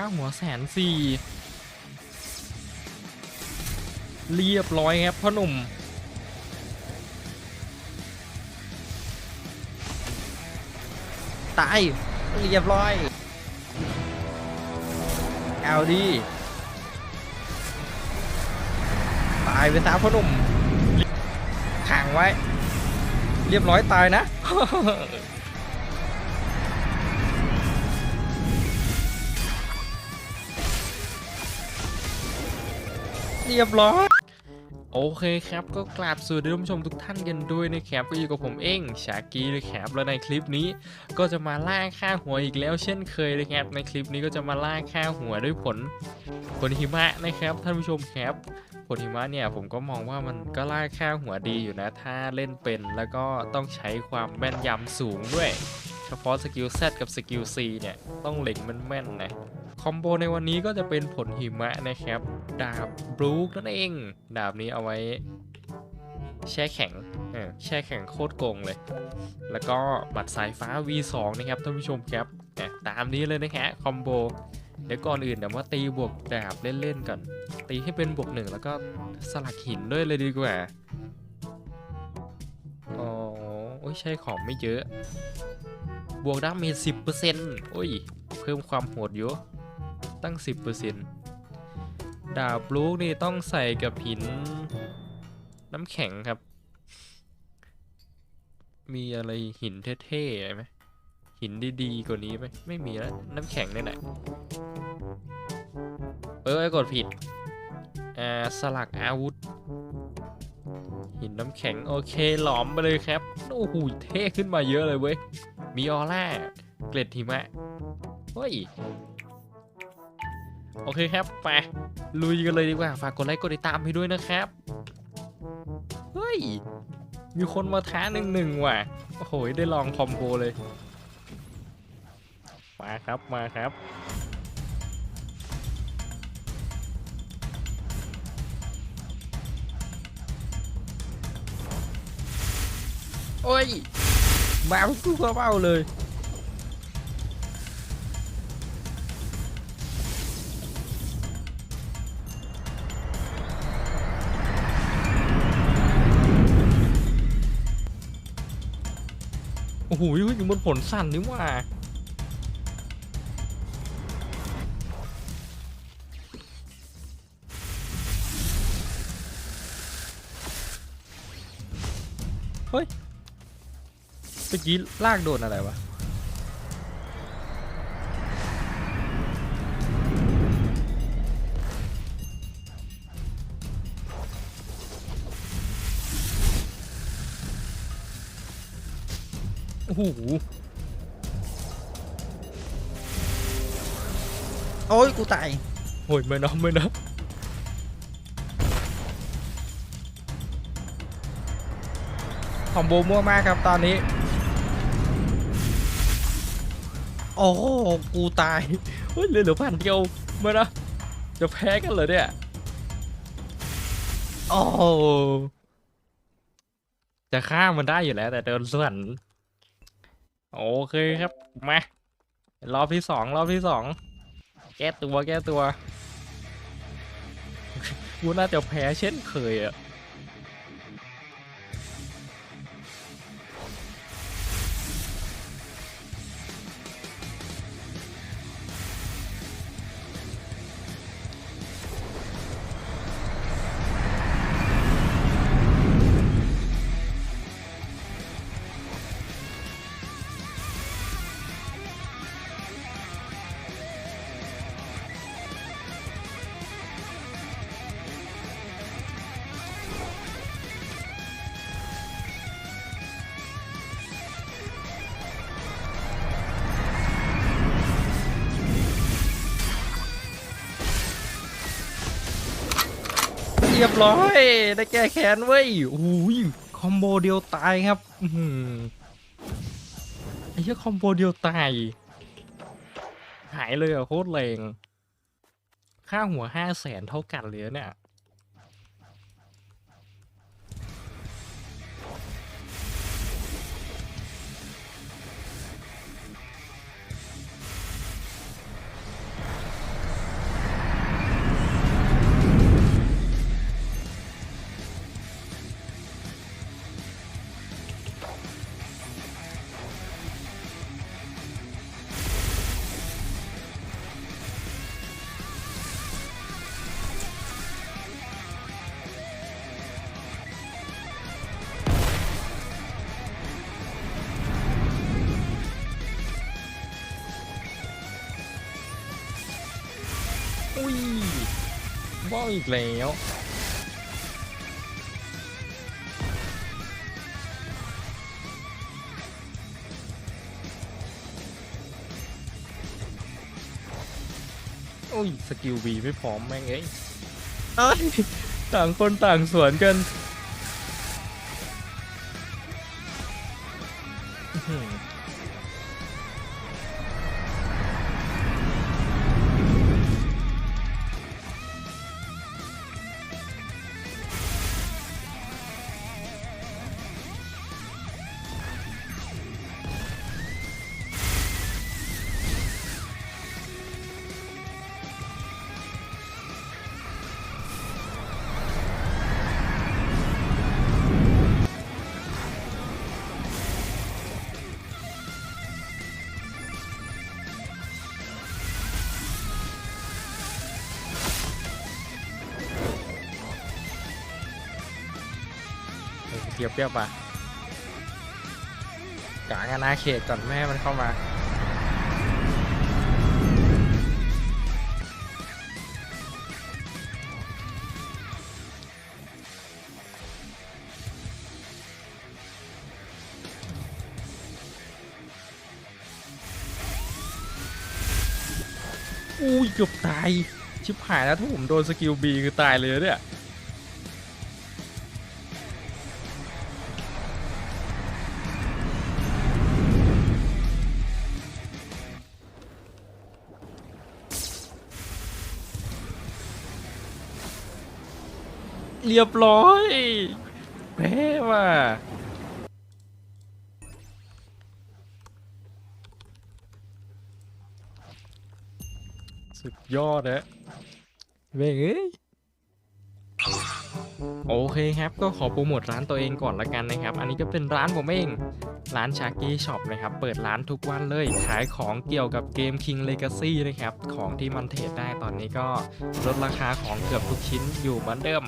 ค่าหัวแสนสี่เรียบร้อยครับพ่อหนุ่ม ตาย เรียบร้อยเอาดีตายไปซะพ่อหนุ่มขังไว้ เรียบร้อยตายนะ เรียบร้อยโอเคครับก็กราบสวัสดีท่านผู้ชมทุกท่านกันด้วยนะครับก็อยู่กับผมเองชากีนะครับแล้วในคลิปนี้ก็จะมาล่าค่าหัวอีกแล้วเช่นเคยนะครับ ในคลิปนี้ก็จะมาล่าค่าหัวด้วยผลผลหิมะนะครับ ท่านผู้ชมครับผลหิมะเนี่ยผมก็มองว่ามันก็ล่าค่าหัวดีอยู่นะ ถ้าเล่นเป็นแล้วก็ต้องใช้ความแม่นยำสูงด้วย เฉพาะสกิล Z กับสกิล C เนี่ย ต้องเล็งแม่นๆนะ คอมโบในวันนี้ก็จะเป็นผลหิมะนะครับ ดาบบลูกนั่นเอง ดาบนี้เอาไว้ แช่แข็งแช่แข็งโคตรโกงเลย แล้วก็บัตรสายฟ้า V2 นะครับท่านผู้ชมครับตามนี้เลยนะฮะคอมโบเดี๋ยวก่อนอื่นเดี๋ยวมาตีบวกดาบเล่นๆก่อน ตีให้เป็นบวกหนึ่งแล้วก็สลักหินด้วยเลยดีกว่า อ๋อใช่ของไม่เยอะ บวกดาเมจสิบเปอร์เซ็นต์โอ้ย เพิ่มความโหดเยอะตั้งสิบเปอร์เซ็นต์ดาบลูกนี่ต้องใส่กับหินน้ำแข็งครับ มีอะไรหินเท่ๆไหมหินดีๆกว่านี้ไหมไม่มีแล้วน้ำแข็งนี่แหละเออไอ้กดผิดอ่าสลักอาวุธ หินน้ำแข็ง โอเคหลอมไปเลยครับ โอ้โหเท่ขึ้นมาเยอะเลยเว้ย มีออร่า เกล็ดหิมะ เฮ้ย โอเคครับ ไปลุยกันเลยดีกว่า ฝากกดไลค์กดติดตามให้ด้วยนะครับ เฮ้ย มีคนมาท้าหนึ่งหนึ่งว่ะ โอ้โห ได้ลองคอมโบเลย มาครับมาครับโอ้ย มาสู้กระเบ้าเลย โอ้โหอยู่บนผลสั่นนี่ว่าเฮ้ย เมื่อกี้ลากโดนอะไรวะ โอ้โห โอ้ย กูตายโอ้ยไม่นะไม่นะคอมโบมั่วมากครับตอนนี้ โอ้กูตายเฮ้ยเหลือเหลือพันเดียวไม่นะจะแพ้กันเหรอเนี่ยโอ้จะฆ่ามันได้อยู่แล้ว แต่เดินส่วนโอเคครับมารอบที่สองรอบที่สองแก้ตัวแก้ตัวกูน่าจะแพ้เช่นเคยอะ ร้อย ได้แก้แค้นเว้ยโอ้ยคอมโบเดียวตายครับอื้อหือไอ้เหี้ยคอมโบเดียวตาย หายเลยอะโคตรแรง ค่าหัวห้าแสนเท่ากันเลยเนี่ย บ้าอีกแล้วอุ้ยสกิลวีไม่พร้อมแม่งเอ้ยเอ้ยต่างคนต่างสวนกัน เออเทียบเทียบมากางอาณาเขตก่อนแม่มันเข้ามาอุ้ยเกือบตาย ชิบหายแล้วถ้าผมโดนสกิลบีคือตายเลยเนี่ย เรียบร้อยแพ้ว่ะสุดยอดนะเว้ยเอ้ยโอเคครับ ก็ขอโปรโมทร้านตัวเองก่อนละกันนะครับ อันนี้ก็เป็นร้านผมเอง ร้านชากี้ช็อปนะครับ เปิดร้านทุกวันเลย ขายของเกี่ยวกับเกม King Legacy นะครับ ของที่มันเทรดได้ตอนนี้ก็ลดราคาของเกือบทุกชิ้นอยู่เหมือนเดิม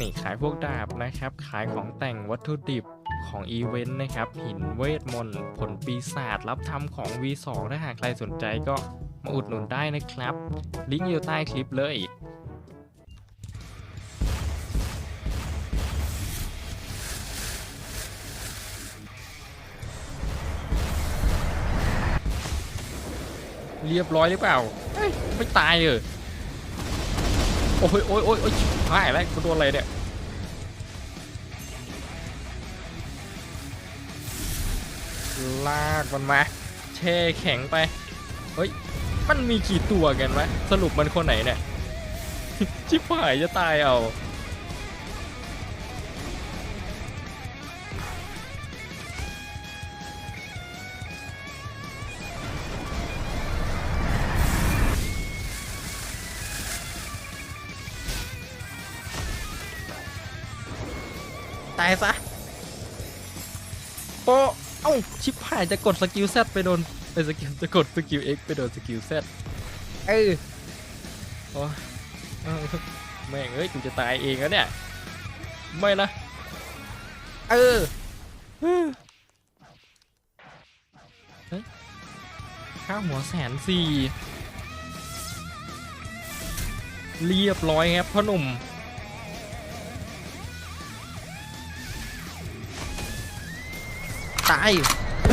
นี่ขายพวกดาบนะครับ ขายของแต่งวัตถุดิบของอีเวนต์นะครับ หินเวทมนต์ผลปีศาจรับทำของ V2 ถ้าหากใครสนใจก็มาอุดหนุนได้นะครับ ลิงก์อยู่ใต้คลิปเลยเรียบร้อยหรือเปล่า ไม่ตายเออ โอ้ยโอ้ยโอ้ยโอ้ยหายแล้วกูโดนอะไรเนี่ยลากมันมาแช่แข็งไป เฮ้ย มันมีกี่ตัวกันวะ สรุปมันคนไหนเนี่ย ชิบหายจะตายเอาายซะโปเอ้าชิบหายจะกดสกิล Z ไปโดนไปสกิลจะกดสกิล X ไปโดนสกิล Z เออโอ้เออแม่งเอ้ยกูจะตายเองแล้วเนี่ย ไม่นะ เออเออเฮ้ยค่าหัวแสนสี่ เรียบร้อยครับพ่อหนุ่ม ตาย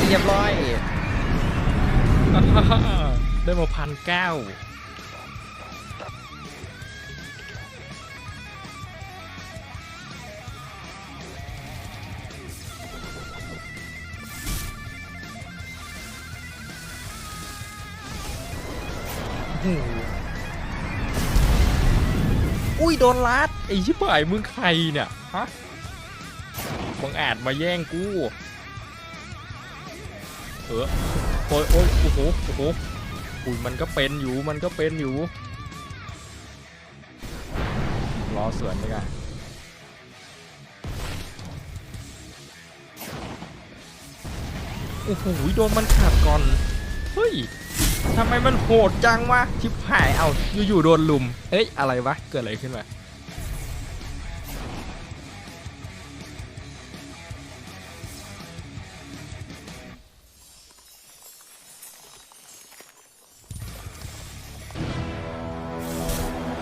เรียบร้อยได้มาพันเก้าโอ้โหอุ้ยโดนลัดไอ้ชิบหายมึงใครเนี่ย ฮะมึงอาจมาแย่งกู เออโอ้ยโอ้ยโอ้โหโอ้โหอุ้ยมันก็เป็นอยู่มันก็เป็นอยู่รอเสวนดีกว่าโอ้โหโดนมันขาดก่อน เฮ้ยทำไมมันโหดจังวะชิบหายเอาอยู่ๆโดนลุม เอ้ยอะไรวะ เกิดอะไรขึ้นมา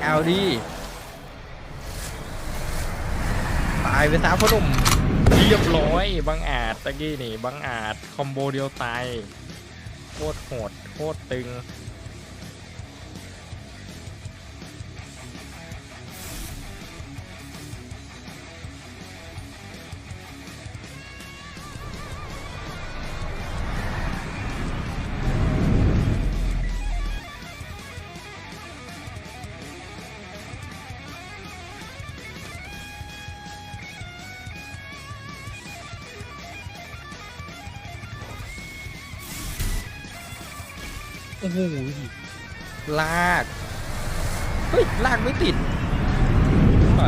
เอาดีตายไปซะพ่อหนุ่มเรียบร้อยบังอาจตะกี้นี่บังอาจคอมโบเดียวตายโคตรโหดโคตรตึง โอ้โหลาก เฮ้ย ลากไม่ติดไหน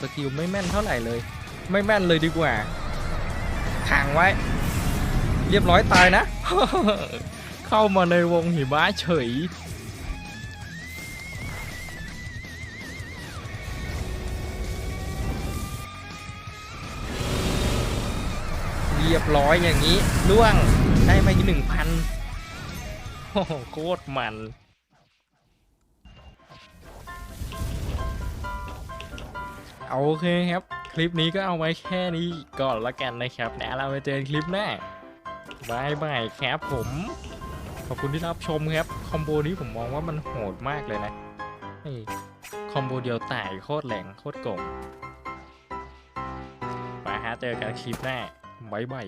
สกิลไม่แม่นเท่าไหร่เลย ไม่แม่นเลยดีกว่าขังไว้ เรียบร้อยตายนะ เข้ามาในวงหิมะเฉย เรียบร้อยอย่างนี้ล่วงได้มาอีกหนึ่งพันโอ้โหโคตรมันโอเคครับ คลิปนี้ก็เอาไว้แค่นี้ก่อนละกันนะครับแล้วเราไปเจอกันคลิปหน้า บายบายครับผม ขอบคุณที่รับชมครับ คอมโบนี้ผมมองว่ามันโหดมากเลยนะคอมโบเดียวตายโคตรแรงโคตรโกงไปฮะเจอกันคลิปหน้าบายบาย